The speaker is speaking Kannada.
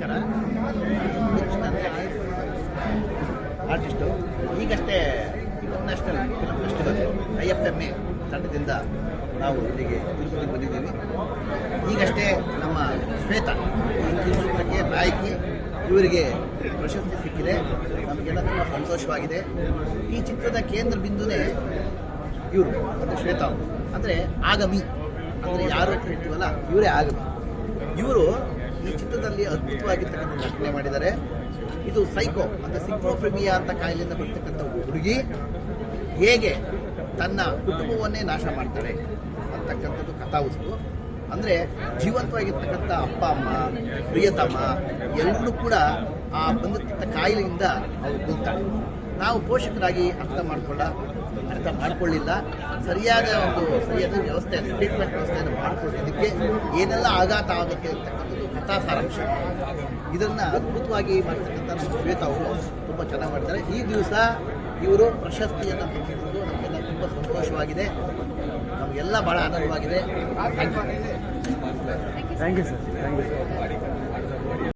ನಮಸ್ಕಾರ ಆರ್ಟಿಸ್ಟು ಈಗಷ್ಟೇ international film festival I F M A ತಂಡದಿಂದ ನಾವು ಇಲ್ಲಿಗೆ ತಿರುಪತಿ ಬಂದಿದ್ದೀವಿ. ಈಗಷ್ಟೇ ನಮ್ಮ ಶ್ವೇತಾ, ಈ ಚಿತ್ರಕ್ಕೆ ನಾಯಕಿ, ಇವರಿಗೆ ಪ್ರಶಸ್ತಿ ಸಿಕ್ಕಿದೆ. ನಮಗೆಲ್ಲ ತುಂಬ ಸಂತೋಷವಾಗಿದೆ. ಈ ಚಿತ್ರದ ಕೇಂದ್ರ ಬಿಂದುನೇ ಇವರು ಅಂದರೆ ಶ್ವೇತಾ ಅವರು. ಅಂದರೆ ಆಗಮಿ. ಅಂದರೆ ಯಾರು ಅಂತ ಹೇಳ್ತೀವಲ್ಲ, ಇವರೇ ಆಗಮಿ. ಇವರು ಈ ಚಿತ್ರದಲ್ಲಿ ಅದ್ಭುತವಾಗಿರ್ತಕ್ಕಂಥ ನಟನೆ ಮಾಡಿದ್ದಾರೆ. ಇದು ಸೈಕೋ ಅಂದರೆ ಸಿಂಕ್ರೋಫೆಮಿಯಾ ಅಂತ ಕಾಯಿಲೆಯಿಂದ ಬರ್ತಕ್ಕಂಥ ಹುಡುಗಿ. ಹೇಗೆ ತನ್ನ ಕುಟುಂಬವನ್ನೇ ನಾಶ ಮಾಡ್ತಾರೆ ಅಂತಕ್ಕಂಥದ್ದು ಕಥಾವಸ್ತು. ಅಂದರೆ ಜೀವಂತವಾಗಿರ್ತಕ್ಕಂಥ ಅಪ್ಪ, ಅಮ್ಮ ಪ್ರಿಯತಮ್ಮ ಎಲ್ಲರೂ ಕೂಡ ಆ ಬಂದಿರ್ತಕ್ಕಂಥ ಕಾಯಿಲೆಯಿಂದ ಅವ್ರು ಕೊಲ್ತಾಳೆ ನಾವು ಪೋಷಕರಾಗಿ ಅರ್ಥ ಮಾಡ್ಕೊಳ್ಳ, ಅರ್ಥ ಮಾಡಿಕೊಳ್ಳಿಲ್ಲ. ಸರಿಯಾದ ಒಂದು, ಸರಿಯಾದ ವ್ಯವಸ್ಥೆ ಟ್ರೀಟ್ಮೆಂಟ್ ವ್ಯವಸ್ಥೆಯನ್ನು ಮಾಡಿಕೊಳ್ಳೋದಕ್ಕೆ ಏನೆಲ್ಲ ಆಘಾತ ಆಗುತ್ತೆ ಅಂತಕ್ಕಂಥದ್ದು ಕಥಾ ಸಾರಾಂಶ. ಇದನ್ನು ಅದ್ಭುತವಾಗಿ ಮಾಡ್ತಕ್ಕಂಥ ನಮ್ಮ ಶ್ವೇತಾ ಅವರು ತುಂಬ ಚೆನ್ನಾಗಿ ಮಾಡ್ತಾರೆ. ಈ ದಿವಸ ಇವರು ಪ್ರಶಸ್ತಿಯನ್ನು ಪಡೆದಿರುವುದು ನಮಗೆಲ್ಲ ತುಂಬ ಸಂತೋಷವಾಗಿದೆ. ನಮಗೆಲ್ಲ ಭಾಳ ಆನಂದವಾಗಿದೆ. Thank you sir thank you